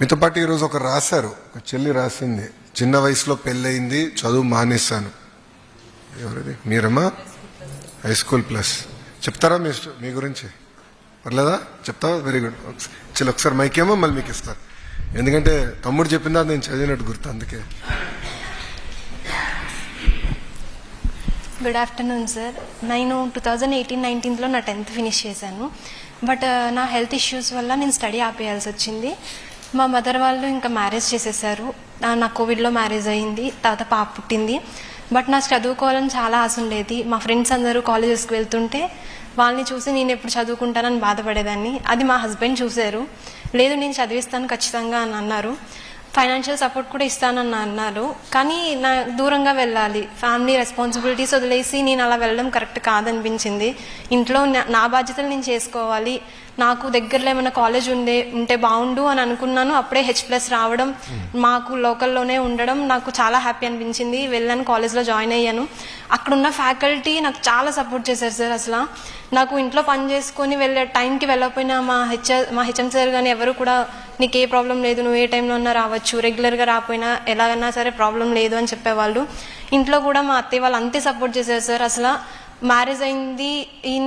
మీతో పాటు ఈరోజు ఒక రాశారు ఒక చెల్లి రాసింది. చిన్న వయసులో పెళ్ళయింది చదువు మానేశాను. ఎవరిది? మీరమ్మా? హై స్కూల్ ప్లస్ చెప్తారా మీ మీ గురించి? పర్లేదా? చెప్తావా? వెరీ గుడ్ చిల్ ఒకసారి మైకేమో మళ్ళీ మీకు ఇస్తారు. ఎందుకంటే తమ్ముడు చెప్పిందా నేను చదివినట్టు గుర్తు అందుకే. గుడ్ ఆఫ్టర్నూన్ సార్ నేను టూ థౌజండ్ ఎయిటీన్ నైన్టీన్లో నా టెన్త్ ఫినిష్ చేశాను. బట్ uh, నా హెల్త్ ఇష్యూస్ వల్ల నేను స్టడీ ఆపేయాల్సి వచ్చింది. మా మదర్ వాళ్ళు ఇంకా మ్యారేజ్ చేసేసారు. నా- కోవిడ్లో మ్యారేజ్ అయింది. తర్వాత పాప పుట్టింది. బట్ నాకు చదువుకోవాలని చాలా ఆశ ఉండేది. మా ఫ్రెండ్స్ అందరూ కాలేజెస్కి వెళ్తుంటే వాళ్ళని చూసి నేను ఎప్పుడు చదువుకుంటానని బాధపడేదాన్ని. అది మా హస్బెండ్ చూశారు. లేదు నేను చదివిస్తాను ఖచ్చితంగా అని అన్నారు. ఫైనాన్షియల్ సపోర్ట్ కూడా ఇస్తానని అన్నారు. కానీ నా దూరంగా వెళ్ళాలి. ఫ్యామిలీ రెస్పాన్సిబిలిటీస్ వదిలేసి నేను అలా వెళ్ళడం కరెక్ట్ కాదనిపించింది. ఇంట్లో నా- నా బాధ్యతలు నేను చేసుకోవాలి. నాకు దగ్గరలో ఏమైనా కాలేజ్ ఉండే ఉంటే బాగుండు అని అనుకున్నాను. అప్పుడే హెచ్ ప్లస్ రావడం మాకు లోకల్లోనే ఉండడం నాకు చాలా హ్యాపీ అనిపించింది. వెళ్ళాను కాలేజ్లో జాయిన్ అయ్యాను. అక్కడున్న ఫ్యాకల్టీ నాకు చాలా సపోర్ట్ చేశారు సార్ అసలు. నాకు ఇంట్లో పని చేసుకొని వెళ్ళే టైంకి వెళ్ళకపోయినా మా హెచ్ఆర్ మా హెచ్ఎం సార్ కానీ ఎవరు కూడా నీకు ఏ ప్రాబ్లం లేదు నువ్వు ఏ టైంలో ఉన్నా రావచ్చు రెగ్యులర్గా రాకపోయినా ఎలాగైనా సరే ప్రాబ్లం లేదు అని చెప్పేవాళ్ళు. ఇంట్లో కూడా మా అత్తయ్య వాళ్ళు అంతే సపోర్ట్ చేశారు సార్. అసలు మ్యారేజ్ అయింది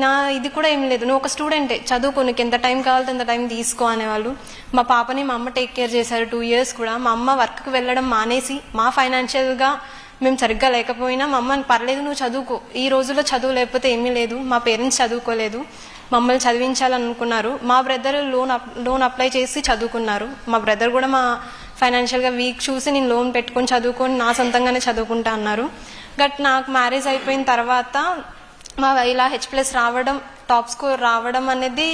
నా ఇది కూడా ఏం లేదు. నువ్వు ఒక స్టూడెంటే చదువుకో నీకు ఎంత టైం కావాలంటే అంత టైం తీసుకో అనేవాళ్ళు. మా పాపని మా అమ్మ టేక్ కేర్ చేశారు టూ ఇయర్స్ కూడా. మా అమ్మ వర్క్కి వెళ్ళడం మానేసి మా ఫైనాన్షియల్గా మేము సరిగ్గా లేకపోయినా మా అమ్మ పర్లేదు నువ్వు చదువుకో. ఈ రోజుల్లో చదువు లేకపోతే ఏమీ లేదు. మా పేరెంట్స్ చదువుకోలేదు. మమ్మల్ని చదివించాలనుకున్నారు. మా బ్రదర్ లోన్ లోన్ అప్లై చేసి చదువుకున్నారు. మా బ్రదర్ కూడా మా ఫైనాన్షియల్గా వీక్ చూసి నేను లోన్ పెట్టుకొని చదువుకొని నా సొంతంగానే చదువుకుంటా అన్నారు. బట్ నాకు మ్యారేజ్ అయిపోయిన తర్వాత మా ఇలా హెచ్ ప్లస్ రావడం టాప్ స్కోర్ రావడం అనేది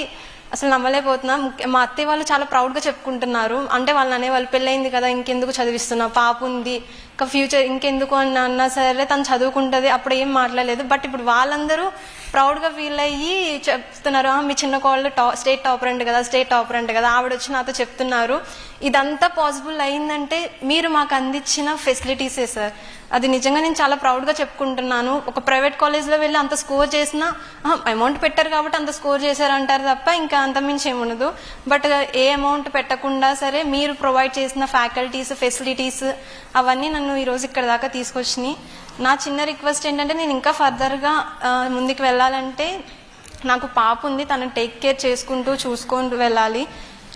అసలు నమ్మలేకపోతున్నా. మా అత్తయ్య వాళ్ళు చాలా ప్రౌడ్గా చెప్పుకుంటున్నారు. అంటే వాళ్ళు అనేవాళ్ళు పెళ్ళయింది కదా ఇంకెందుకు చదివిస్తున్నా? పాప ఉంది. ఇంకా ఫ్యూచర్ ఇంకెందుకు అని అన్నా సరే తను చదువుకుంటుంది అప్పుడు ఏం మాట్లాడలేదు. బట్ ఇప్పుడు వాళ్ళందరూ ప్రౌడ్గా ఫీల్ అయ్యి చెప్తున్నారు. మీ చిన్న కోళ్ళు టా స్టేట్ టాపర్ అంట కదా స్టేట్ టాపర్ అంట కదా ఆవిడ వచ్చి నాతో చెప్తున్నారు. ఇదంతా పాసిబుల్ అయిందంటే మీరు మాకు అందించిన ఫెసిలిటీసే సార్. అది నిజంగా నేను చాలా ప్రౌడ్గా చెప్పుకుంటున్నాను. ఒక ప్రైవేట్ కాలేజ్లో వెళ్ళి అంత స్కోర్ చేసినా అమౌంట్ పెట్టారు కాబట్టి అంత స్కోర్ చేశారంటారు తప్ప ఇంకా అంత మించి ఏముండదు బట్ uh, ఏ అమౌంట్ పెట్టకుండా సరే మీరు ప్రొవైడ్ చేసిన ఫ్యాకల్టీస్ ఫెసిలిటీస్ అవన్నీ నన్ను ఈరోజు ఇక్కడ దాకా తీసుకొచ్చినాయి. నా చిన్న రిక్వెస్ట్ ఏంటంటే నేను ఇంకా ఫర్దర్గా ముందుకు వెళ్ళాలంటే నాకు పాప ఉంది. తను టేక్ కేర్ చేసుకుంటూ చూసుకుంటూ వెళ్ళాలి.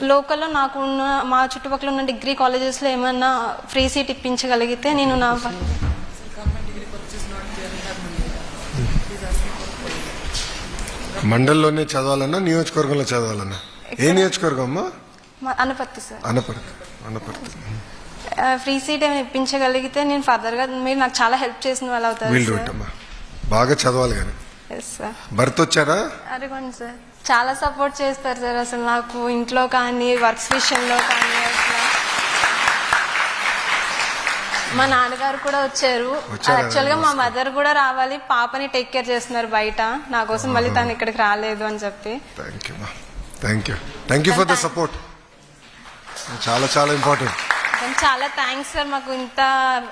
లోకల్లో నాకు ఉన్న మా చుట్టుపక్కల ఉన్న డిగ్రీ కాలేజెస్లో ఏమన్నా ఫ్రీ సీట్ ఇప్పించగలిగితే నేను నా మండలంలోనే చదవాలన్నా నియోజకవర్గంలో చదవాలన్నా? ఏ నియోజకవర్గం అమ్మా? Anaparthi sir. Anaparthi Anaparthi. Free seat ఏమైనా ఇప్పించగలిగితే నేను ఫర్దర్గా మీరు నాకు చాలా హెల్ప్ చేసిన వాళ్ళు అవుతారు వీల్ డూట్ అమ్మా. బాగా చదవాలి కానీ. ఎస్ సార్ భర్త వచ్చారా? అడగండి సార్. చాలా సపోర్ట్ చేస్తారు సార్ అసలు నాకు ఇంట్లో కానీ వర్క్స్ విషయంలో కానీ అసలు మా నాన్నగారు కూడా వచ్చారు? యాక్చువల్గా మా మదర్ కూడా రావాలి. పాపని టేక్ కేర్ చేస్తున్నారు బయట. నా కోసం మళ్ళీ తను ఇక్కడికి రాలేదు అని చెప్పి. Thank you thank you thank you for the support చాలా చాలా ఇంపార్టెంట్ చాలా థ్యాంక్స్ సార్ మాకు ఇంత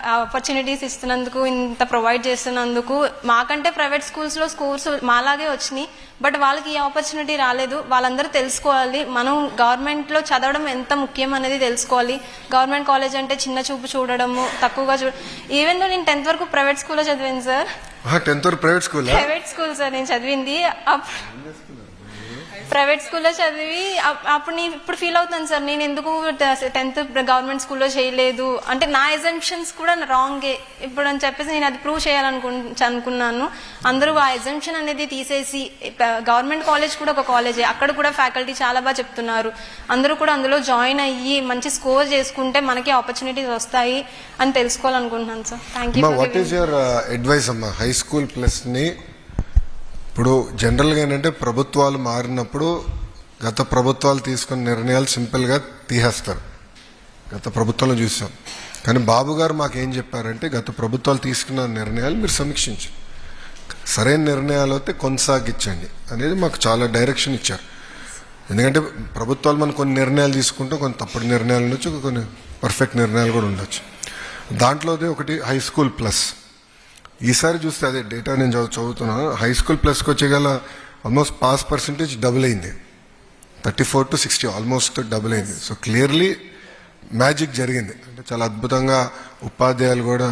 ఆపర్చునిటీస్ ఇస్తున్నందుకు ఇంత ప్రొవైడ్ చేస్తున్నందుకు. మాకంటే ప్రైవేట్ స్కూల్స్లో స్కూల్స్ మాలాగే వచ్చినాయి. బట్ వాళ్ళకి ఈ ఆపర్చునిటీ రాలేదు. వాళ్ళందరూ తెలుసుకోవాలి. మనం గవర్నమెంట్లో చదవడం ఎంత ముఖ్యం అనేది తెలుసుకోవాలి. గవర్నమెంట్ కాలేజ్ అంటే చిన్న చూపు చూడడము తక్కువగా చూ ఈవెన్ నేను టెన్త్ వరకు ప్రైవేట్ స్కూల్లో చదివాను సార్ టెన్త్ వరకు private school private school sir నేను చదివింది. అప్- ప్రైవేట్ స్కూల్లో చదివి అప్- అప్పుడు నేను ఇప్పుడు ఫీల్ అవుతాను సార్ నేను ఎందుకు టెన్త్ గవర్నమెంట్ స్కూల్లో చేయలేదు? అంటే నా ఎజంప్షన్స్ కూడా రాంగే. ఇప్పుడు అని చెప్పేసి నేను అది ప్రూవ్ చేయాలనుకు అనుకున్నాను అందరూ ఆ ఎజంప్షన్ అనేది తీసేసి గవర్నమెంట్ కాలేజ్ కూడా ఒక కాలేజే. అక్కడ కూడా ఫ్యాకల్టీ చాలా బాగా చెప్తున్నారు. అందరూ కూడా అందులో జాయిన్ అయ్యి మంచి స్కోర్ చేసుకుంటే మనకి ఆపర్చునిటీస్ వస్తాయి అని తెలుసుకోవాలనుకుంటున్నాను sir. Thank you what is your advice అమ్మా? హై స్కూల్ ప్లస్ని ఇప్పుడు జనరల్గా ఏంటంటే ప్రభుత్వాలు మారినప్పుడు గత ప్రభుత్వాలు తీసుకున్న నిర్ణయాలు సింపుల్గా తీసేస్తారు. గత ప్రభుత్వంలో చూసాం. కానీ బాబు గారు మాకేం చెప్పారంటే గత ప్రభుత్వాలు తీసుకున్న నిర్ణయాలు మీరు సమీక్షించు. సరైన నిర్ణయాలు అయితే కొనసాగించండి అనేది మాకు చాలా డైరెక్షన్ ఇచ్చారు. ఎందుకంటే ప్రభుత్వాలు మనం కొన్ని నిర్ణయాలు తీసుకుంటాం కొన్ని తప్పుడు నిర్ణయాలు ఉండొచ్చు కొన్ని పర్ఫెక్ట్ నిర్ణయాలు కూడా ఉండొచ్చు. దాంట్లోది ఒకటి హై స్కూల్ ప్లస్. ఈసారి చూస్తే అదే డేటా నేను చదువు చదువుతున్నాను హై స్కూల్ ప్లస్కి వచ్చేగల ఆల్మోస్ట్ పాస్ పర్సంటేజ్ డబుల్ అయింది. Thirty four to sixty almost double అయింది. సో క్లియర్లీ మ్యాజిక్ జరిగింది. అంటే చాలా అద్భుతంగా ఉపాధ్యాయులు కూడా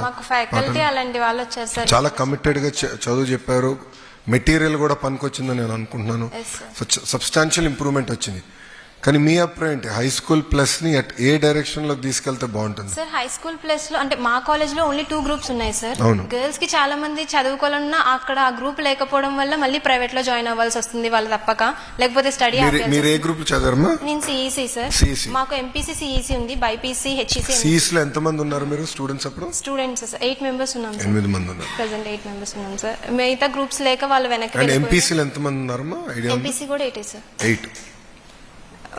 చాలా కమిటెడ్గా చ- చదువు చెప్పారు. మెటీరియల్ కూడా పనికొచ్చిందని నేను అనుకుంటున్నాను. సబ్స్టాన్షియల్ ఇంప్రూవ్మెంట్ వచ్చింది. కానీ మీ అభిప్రాయం ఏంటి హై స్కూల్ ప్లస్ని ఏ డైరెక్షన్లోకి తీసుకెళ్తే బాగుంటుంది? సార్ హై స్కూల్ ప్లస్లో అంటే మా కాలేజ్లో ఓన్లీ టూ గ్రూప్స్ ఉన్నాయి సార్. గర్ల్స్కి చాలా మంది చదువుకోవాలన్నా అక్కడ ఆ గ్రూప్ లేకపోవడం వల్ల మళ్ళీ ప్రైవేట్లో జాయిన్ అవ్వాల్సి వస్తుంది వాళ్ళు తప్పక. లేకపోతే స్టడీ మీరు ఏ గ్రూప్ చదవరమ్మా? నేను సిఈసి సార్ CEC. మాకు ఎంపీసీ సిఈసి ఉంది బైపీసీ హెచ్ఈసి సిఈస్లో ఎంతమంది ఉన్నారు మీరు స్టూడెంట్స్ అప్పుడు? స్టూడెంట్స్ సార్ ఎయిట్ మెంబర్స్ ఉన్నాం ఎనిమిది మంది ఉన్నారు. ప్రెసెంట్ ఎయిట్ మెంబర్స్ ఉన్నాం సార్ మిగతా గ్రూప్స్ లేక వాళ్ళు వెనక్కి ఎంపీసీలు ఉన్నారమ్మా? ఐడియా ఉంది? ఎంపీసీ కూడా ఎయిటే సార్ ఎయిట్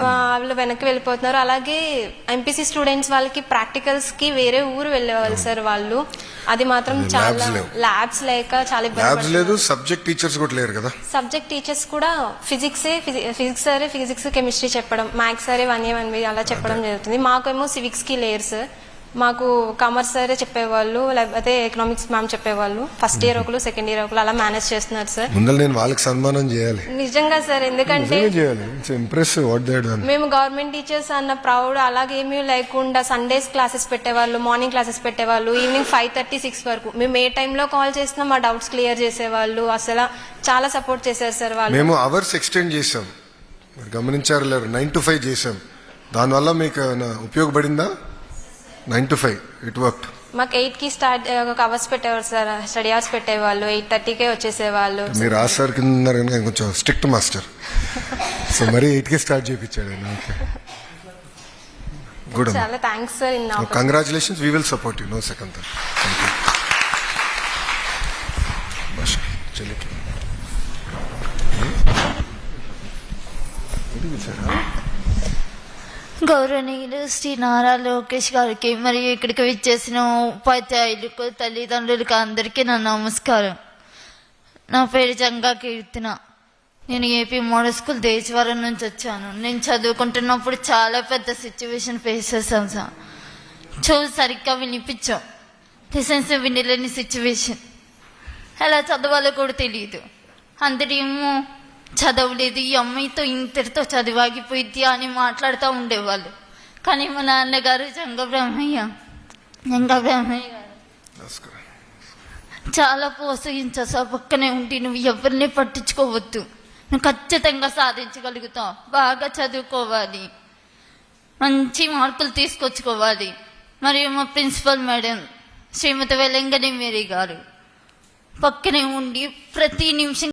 వాళ్ళు వెనక్కి వెళ్ళిపోతున్నారు. అలాగే ఎంపీసీ స్టూడెంట్స్ వాళ్ళకి ప్రాక్టికల్స్కి వేరే ఊరు వెళ్ళేవాళ్ళు సార్ వాళ్ళు. అది మాత్రం చాలా. ల్యాబ్స్ లేక చాలా ఇబ్బంది లేదు సబ్జెక్ట్ టీచర్స్ కూడా లేరు కదా. సబ్జెక్ట్ టీచర్స్ కూడా ఫిజిక్స్ ఫిజిక్స్ సరే ఫిజిక్స్ కెమిస్ట్రీ చెప్పడం మ్యాథ్స్ సరే వన్ ఏ వన్ బి అలా చెప్పడం జరుగుతుంది. మాకేమో సివిక్స్కి లేరు సార్ మాకు కామర్స్ సరే చెప్పేవాళ్ళు లేకపోతే ఎకనామిక్స్ మ్యామ్ చెప్పేవాళ్ళు. ఫస్ట్ ఇయర్ ఒకరు సెకండ్ ఇయర్ ఒకరు అలా మేనేజ్ చేస్తున్నారు సార్ ముందర నేను వాళ్ళకి సన్మానం చేయాలి. నిజంగా సార్ ఎందుకంటే మేము గవర్నమెంట్ టీచర్స్ అన్న ప్రౌడ్ అలాగేమీ లేకుండా సండేస్ క్లాసెస్ పెట్టేవాళ్ళు మార్నింగ్ క్లాసెస్ పెట్టేవాళ్ళు ఈవినింగ్ ఫైవ్ థర్టీ సిక్స్ వరకు. మేము ఏ టైంలో కాల్ చేసినా మా డౌట్స్ క్లియర్ చేసేవాళ్ళు. అసలు చాలా సపోర్ట్ చేశారు సార్ వాళ్ళు. మేము అవర్స్ ఎక్స్టెండ్ చేసాం గమనించారు లేరు నైన్ టు ఫైవ్ చేసాం దానివల్ల మీకు ఉపయోగపడిందా? Nine to five it work మాకు ఎయిట్కి స్టార్ట్ ఒక అవర్స్ పెట్టేవారు సార్ స్టడీ అవర్స్ పెట్టేవాళ్ళు ఎయిట్ థర్టీకే వచ్చేసేవాళ్ళు. మీరు ఆ సార్ కింద కొంచెం స్ట్రిక్ట్ మాస్టర్. సో మరీ ఎయిట్కే స్టార్ట్ చేయించాడు ఓకే. గుడ్ చాలా thanks sir in congratulations we will support you no second thought చెల్లికి. గౌరవనీయులు శ్రీ నారా లోకేష్ గారికి మరియు ఇక్కడికి విచ్చేసిన ఉపాధ్యాయులకు తల్లిదండ్రులకు అందరికీ నా నమస్కారం. నా పేరు జంగా కీర్తన. నేను ఏపీ మోడల్ స్కూల్ దేశవరం నుంచి వచ్చాను. నేను చదువుకుంటున్నప్పుడు చాలా పెద్ద సిచ్యువేషన్ ఫేస్ చేశాం సార్. చూ సరిగ్గా వినిపించాం లెసన్స్ వినలేని సిచ్యువేషన్ ఎలా చదవాలో కూడా తెలియదు అందరేమో చదవలేదు ఈ అమ్మాయితో ఇంతటితో చదివాగిపోయిద్ది అని మాట్లాడుతూ ఉండేవాళ్ళు. కానీ మా నాన్నగారు జంగ బ్రహ్మయ్య జంగ బ్రహ్మయ్య గారు చాలా ప్రోత్సహించావు సార్ పక్కనే ఉండి నువ్వు ఎవరిని పట్టించుకోవద్దు. నువ్వు ఖచ్చితంగా సాధించగలుగుతావు. బాగా చదువుకోవాలి. మంచి మార్కులు తీసుకొచ్చుకోవాలి. మరియు మా principal madam Shrimati Velangani Mary గారు పక్కనే ఉండి ప్రతి నిమిషం